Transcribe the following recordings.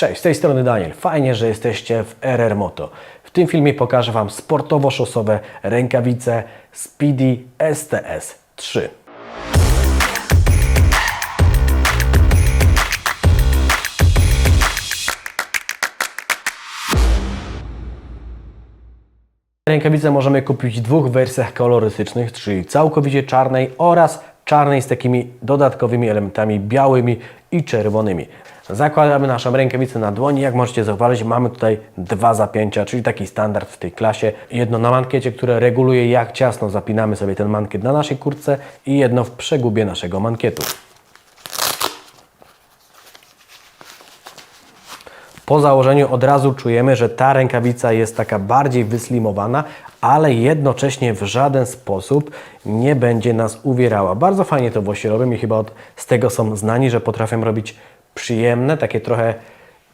Cześć, z tej strony Daniel. Fajnie, że jesteście w RR Moto. W tym filmie pokażę Wam sportowo-szosowe rękawice Speedy STS 3. Rękawice możemy kupić w dwóch wersjach kolorystycznych, czyli całkowicie czarnej oraz czarnej z takimi dodatkowymi elementami białymi i czerwonymi. Zakładamy naszą rękawicę na dłoni. Jak możecie zauważyć, mamy tutaj dwa zapięcia, czyli taki standard w tej klasie. Jedno na mankiecie, które reguluje jak ciasno zapinamy sobie ten mankiet na naszej kurtce i jedno w przegubie naszego mankietu. Po założeniu od razu czujemy, że ta rękawica jest taka bardziej wyslimowana, ale jednocześnie w żaden sposób nie będzie nas uwierała. Bardzo fajnie to Włosi robią i chyba od, z tego są znani, że potrafią robić przyjemne, takie trochę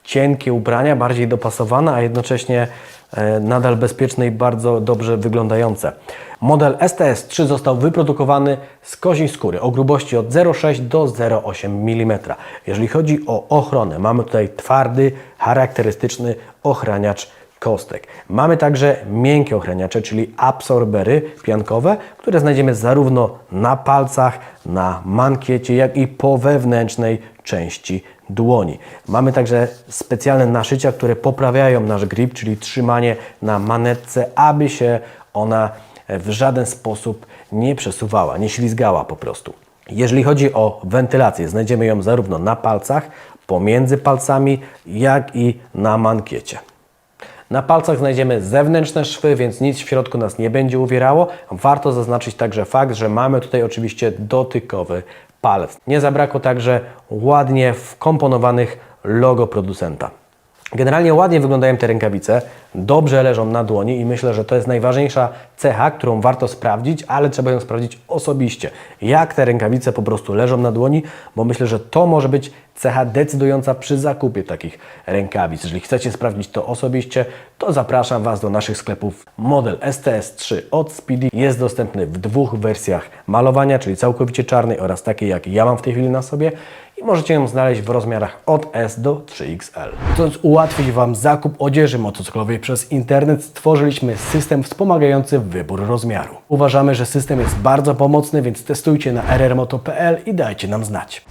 cienkie ubrania, bardziej dopasowane, a jednocześnie e, nadal bezpieczne i bardzo dobrze wyglądające. Model STS-3 został wyprodukowany z koziej skóry o grubości od 0,6 do 0,8 mm. Jeżeli chodzi o ochronę, mamy tutaj twardy, charakterystyczny ochraniacz kostek. Mamy także miękkie ochraniacze, czyli absorbery piankowe, które znajdziemy zarówno na palcach, na mankiecie, jak i po wewnętrznej części dłoni. Mamy także specjalne naszycia, które poprawiają nasz grip, czyli trzymanie na manetce, aby się ona w żaden sposób nie przesuwała, nie ślizgała po prostu. Jeżeli chodzi o wentylację, znajdziemy ją zarówno na palcach, pomiędzy palcami, jak i na mankiecie. Na palcach znajdziemy zewnętrzne szwy, więc nic w środku nas nie będzie uwierało. Warto zaznaczyć także fakt, że mamy tutaj oczywiście dotykowy palec. Nie zabrakło także ładnie wkomponowanych logo producenta. Generalnie ładnie wyglądają te rękawice, dobrze leżą na dłoni i myślę, że to jest najważniejsza cecha, którą warto sprawdzić, ale trzeba ją sprawdzić osobiście. Jak te rękawice po prostu leżą na dłoni, bo myślę, że to może być cecha decydująca przy zakupie takich rękawic. Jeżeli chcecie sprawdzić to osobiście, to zapraszam Was do naszych sklepów. Model STS-3 od Speedy jest dostępny w dwóch wersjach malowania, czyli całkowicie czarnej oraz takiej, jak ja mam w tej chwili na sobie i możecie ją znaleźć w rozmiarach od S do 3XL. Chcąc ułatwić Wam zakup odzieży motocyklowej przez internet, stworzyliśmy system wspomagający wybór rozmiaru. Uważamy, że system jest bardzo pomocny, więc testujcie na rrmoto.pl i dajcie nam znać.